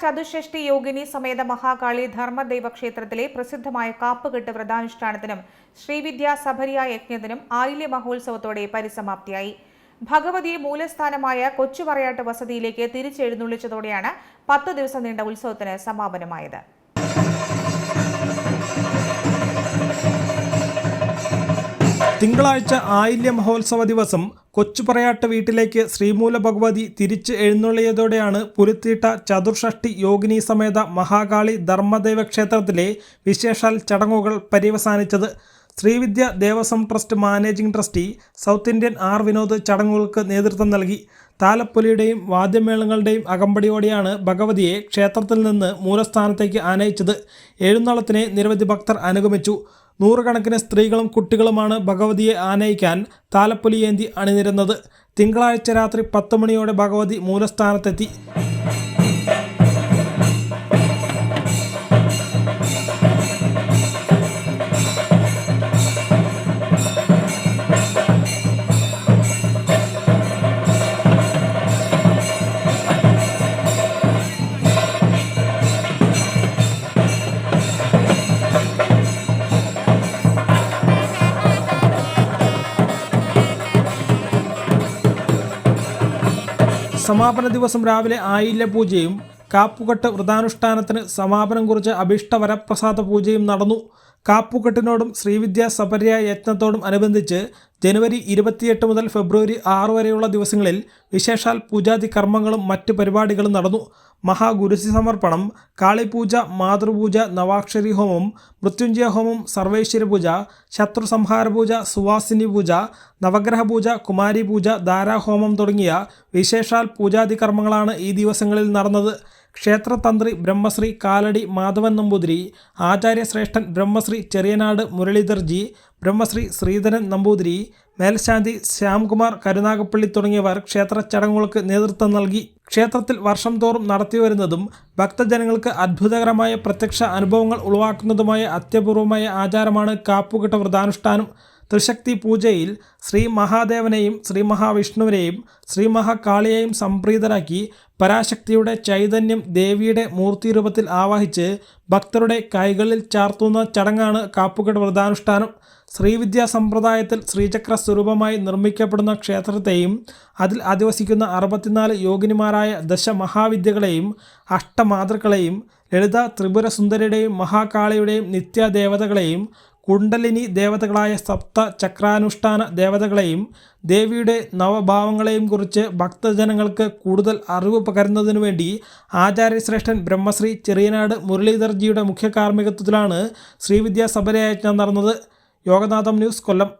ചതുഷ്ഷഷ്ടി യോഗിനി സമേത മഹാകാളി ധർമ്മദൈവ ക്ഷേത്രത്തിലെ പ്രസിദ്ധമായ കാപ്പുകെട്ട് വ്രതാനുഷ്ഠാനത്തിനും ശ്രീവിദ്യ സഭരിയ യജ്ഞത്തിനും ആയില്യ മഹോത്സവത്തോടെ പരിസമാപ്തിയായി. ഭഗവതിയെ മൂലസ്ഥാനമായ കൊച്ചുപറയാട്ട് വസതിയിലേക്ക് തിരിച്ചെഴുന്നള്ളിച്ചതോടെയാണ് പത്ത് ദിവസം നീണ്ട ഉത്സവത്തിന് സമാപനമായത്. തിങ്കളാഴ്ച ആയില്യ മഹോത്സവ ദിവസം കൊച്ചുപറയാട്ട് വീട്ടിലേക്ക് ശ്രീമൂല ഭഗവതി തിരിച്ച് എഴുന്നള്ളിയതോടെയാണ് പുരുത്തിയിട്ട ചതുർഷഷ്ടി യോഗിനി സമേത മഹാകാളി ധർമ്മദേവ ക്ഷേത്രത്തിലെ വിശേഷാൽ ചടങ്ങുകൾ പര്യവസാനിച്ചത്. Srividya Devaswom trust managing trustee south Indian R Vinod ചടങ്ങുകൾക്ക് നേതൃത്വം നൽകി. താലപ്പൊലിയുടെയും വാദ്യമേളങ്ങളുടെയും അകമ്പടിയോടെയാണ് ഭഗവതിയെ ക്ഷേത്രത്തിൽ നിന്ന് മൂലസ്ഥാനത്തേക്ക് ആനയിച്ചത്. എഴുന്നള്ളത്തിനെ നിരവധി ഭക്തർ അനുഗമിച്ചു. നൂറുകണക്കിന് സ്ത്രീകളും കുട്ടികളുമാണ് ഭഗവതിയെ ആനയിക്കാൻ താലപ്പൊലിയേന്തി അണിനിരുന്നത്. തിങ്കളാഴ്ച രാത്രി പത്ത് മണിയോടെ ഭഗവതി മൂലസ്ഥാനത്തെത്തി. സമാപന ദിവസം രാവിലെ ആയില്യ പൂജയും കാപ്പുകെട്ട് വ്രതാനുഷ്ഠാനത്തിന് സമാപനം കുറിച്ച് അഭീഷ്ടവരപ്രസാദ പൂജയും നടന്നു. കാപ്പുകെട്ടിനോടും ശ്രീവിദ്യ സപര്യ യജ്ഞത്തോടും അനുബന്ധിച്ച് ജനുവരി ഇരുപത്തിയെട്ട് മുതൽ ഫെബ്രുവരി ആറ് വരെയുള്ള ദിവസങ്ങളിൽ വിശേഷാൽ പൂജാതി കർമ്മങ്ങളും മറ്റ് പരിപാടികളും നടന്നു. മഹാഗുരുസി സമർപ്പണം കാളിപൂജ മാതൃപൂജ നവാക്ഷരി ഹോമം മൃത്യുഞ്ജയ ഹോമം സർവേശ്വര പൂജ ശത്രു സംഹാര പൂജ സുവാസിനി പൂജ നവഗ്രഹ പൂജ കുമാരി പൂജ ധാരാഹോമം തുടങ്ങിയ വിശേഷാൽ പൂജാതി കർമ്മങ്ങളാണ് ഈ ദിവസങ്ങളിൽ നടന്നത്. ക്ഷേത്രതന്ത്രി ബ്രഹ്മശ്രീ കാലടി മാധവൻ നമ്പൂതിരി ആചാര്യശ്രേഷ്ഠൻ ബ്രഹ്മശ്രീ ചെറിയനാട് മുരളീധർജി ബ്രഹ്മശ്രീ ശ്രീധരൻ നമ്പൂതിരി മേൽശാന്തി ശ്യാംകുമാർ കരുനാഗപ്പള്ളി തുടങ്ങിയവർ ക്ഷേത്ര ചടങ്ങുകൾക്ക് നേതൃത്വം നൽകി. ക്ഷേത്രത്തിൽ വർഷം തോറും നടത്തിവരുന്നതും ഭക്തജനങ്ങൾക്ക് അത്ഭുതകരമായ പ്രത്യക്ഷ അനുഭവങ്ങൾ ഉളവാക്കുന്നതുമായ അത്യപൂർവമായ ആചാരമാണ് കാപ്പുകെട്ട വ്രതാനുഷ്ഠാനം. ത്രിശക്തി പൂജയിൽ ശ്രീ മഹാദേവനെയും ശ്രീ മഹാവിഷ്ണുവിനെയും ശ്രീ മഹാകാളിയെയും സംപ്രീതരാക്കി പരാശക്തിയുടെ ചൈതന്യം ദേവിയുടെ മൂർത്തിരൂപത്തിൽ ആവാഹിച്ച് ഭക്തരുടെ കൈകളിൽ ചാർത്തുന്ന ചടങ്ങാണ് കാപ്പുകട വ്രതാനുഷ്ഠാനം. ശ്രീവിദ്യാ സമ്പ്രദായത്തിൽ ശ്രീചക്ര സ്വരൂപമായി നിർമ്മിക്കപ്പെടുന്ന ക്ഷേത്രത്തെയും അതിൽ അധിവസിക്കുന്ന അറുപത്തിനാല് യോഗിനിമാരായ ദശമഹാവിദ്യകളെയും അഷ്ടമാതൃക്കളെയും ലളിത ത്രിപുര സുന്ദരിയുടെയും മഹാകാളിയുടെയും നിത്യദേവതകളെയും കുണ്ടലിനി ദേവതകളായ സപ്ത ചക്രാനുഷ്ഠാന ദേവതകളെയും ദേവിയുടെ നവഭാവങ്ങളെയും കുറിച്ച് ഭക്തജനങ്ങൾക്ക് കൂടുതൽ അറിവ് പകരുന്നതിനു വേണ്ടി ആചാര്യശ്രേഷ്ഠൻ ബ്രഹ്മശ്രീ ചെറിയനാട് മുരളീധർജിയുടെ മുഖ്യ കാർമ്മികത്വത്തിലാണ് ശ്രീവിദ്യാ സബരയജ്ഞം നടന്നത്. യോഗനാഥം ന്യൂസ് കൊല്ലം.